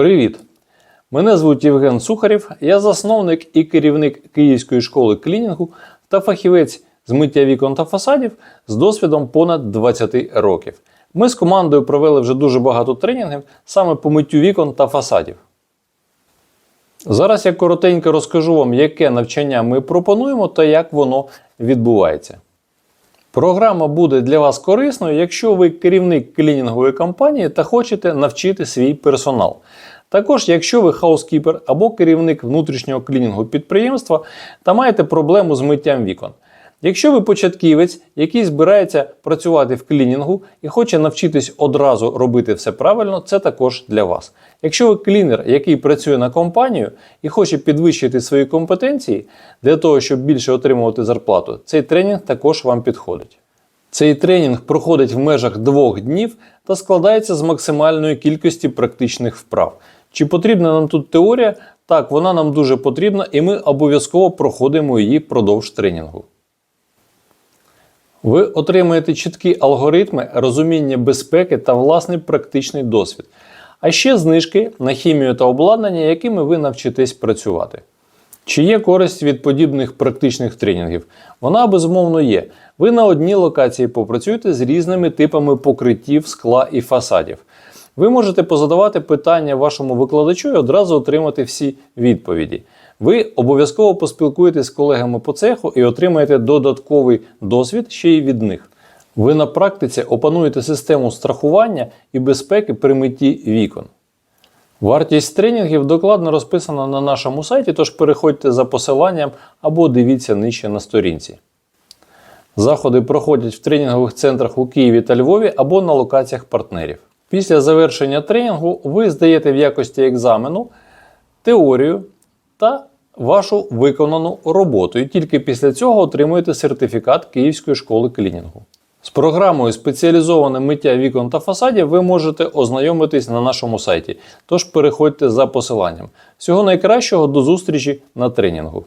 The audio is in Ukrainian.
Привіт! Мене звуть Євген Сухарєв, я засновник і керівник Київської школи клінінгу та фахівець з миття вікон та фасадів з досвідом понад 20 років. Ми з командою провели вже дуже багато тренінгів саме по миттю вікон та фасадів. Зараз я коротенько розкажу вам, яке навчання ми пропонуємо та як воно відбувається. Програма буде для вас корисною, якщо ви керівник клінінгової компанії та хочете навчити свій персонал. Також, якщо ви хаускіпер або керівник внутрішнього клінінгу підприємства та маєте проблему з миттям вікон. Якщо ви початківець, який збирається працювати в клінінгу і хоче навчитись одразу робити все правильно, це також для вас. Якщо ви клінер, який працює на компанію і хоче підвищити свої компетенції для того, щоб більше отримувати зарплату, цей тренінг також вам підходить. Цей тренінг проходить в межах двох днів та складається з максимальної кількості практичних вправ. Чи потрібна нам тут теорія? Так, вона нам дуже потрібна, і ми обов'язково проходимо її впродовж тренінгу. Ви отримаєте чіткі алгоритми розуміння безпеки та власний практичний досвід, а ще знижки на хімію та обладнання, якими ви навчитесь працювати. Чи є користь від подібних практичних тренінгів? Вона безумовно є. Ви на одній локації попрацюєте з різними типами покриттів скла і фасадів. Ви можете позадавати питання вашому викладачу і одразу отримати всі відповіді. Ви обов'язково поспілкуєтесь з колегами по цеху і отримаєте додатковий досвід ще й від них. Ви на практиці опануєте систему страхування і безпеки при митті вікон. Вартість тренінгів докладно розписана на нашому сайті, тож переходьте за посиланням або дивіться нижче на сторінці. Заходи проходять в тренінгових центрах у Києві та Львові або на локаціях партнерів. Після завершення тренінгу ви здаєте в якості екзамену теорію та вашу виконану роботу, і тільки після цього отримуєте сертифікат Київської школи клінінгу. З програмою спеціалізоване миття вікон та фасадів ви можете ознайомитись на нашому сайті. Тож переходьте за посиланням. Всього найкращого до зустрічі на тренінгу.